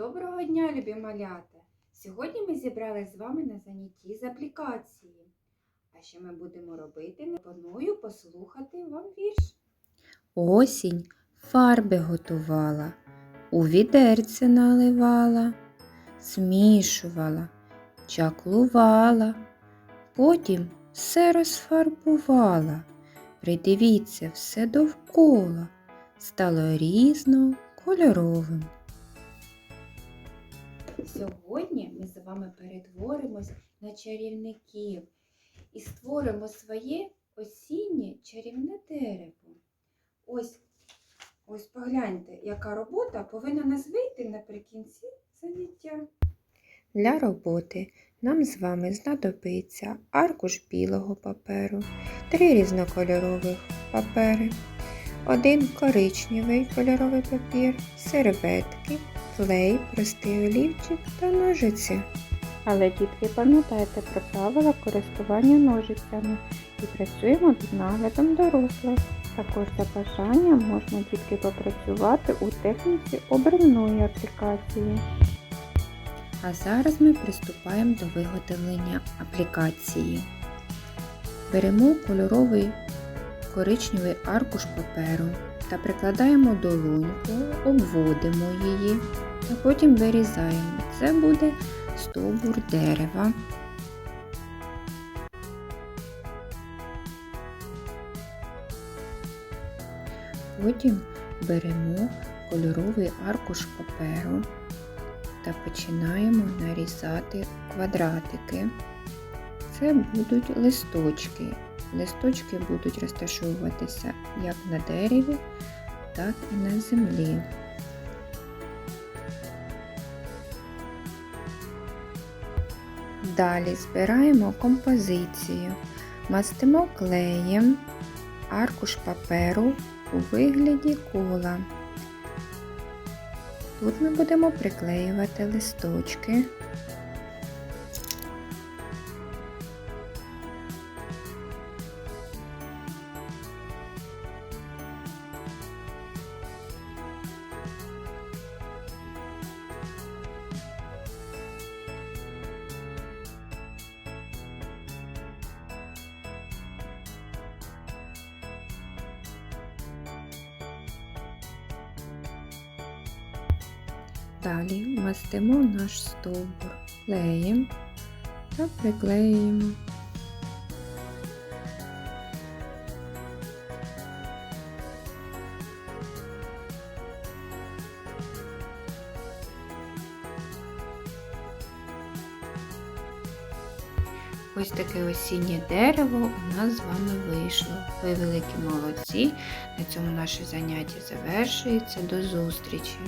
Доброго дня, любі малята! Сьогодні ми зібрались з вами на занятті з аплікації. А що ми будемо робити? Пропоную послухати вам вірш. Осінь фарби готувала, у відерце наливала, змішувала, чаклувала, потім все розфарбувала. Придивіться все довкола, стало різно кольоровим. Сьогодні ми з вами перетворимось на чарівників і створимо своє осіннє чарівне дерево. Ось, ось погляньте, яка робота повинна нас вийти наприкінці заняття. Для роботи нам з вами знадобиться аркуш білого паперу, три різнокольорових папери, один коричневий кольоровий папір, серветки, клей, простий олівчик та ножиці. Але дітки пам'ятайте про правила користування ножицями і працюємо під наглядом дорослих. Також за бажанням можна дітки попрацювати у техніці обривної аплікації. А зараз ми приступаємо до виготовлення аплікації. Беремо кольоровий коричневий аркуш паперу та прикладаємо долоньку, обводимо її, а потім вирізаємо. Це буде стовбур дерева. Потім беремо кольоровий аркуш паперу та починаємо нарізати квадратики. Це будуть листочки. Листочки будуть розташовуватися як на дереві, так і на землі. Далі збираємо композицію, мастимо клеєм аркуш паперу у вигляді кола. Тут ми будемо приклеювати листочки. Далі мастимо наш стовбур клеєм та приклеюємо. Ось таке осіннє дерево у нас з вами вийшло. Ви великі молодці. На цьому наше заняття завершується. До зустрічі!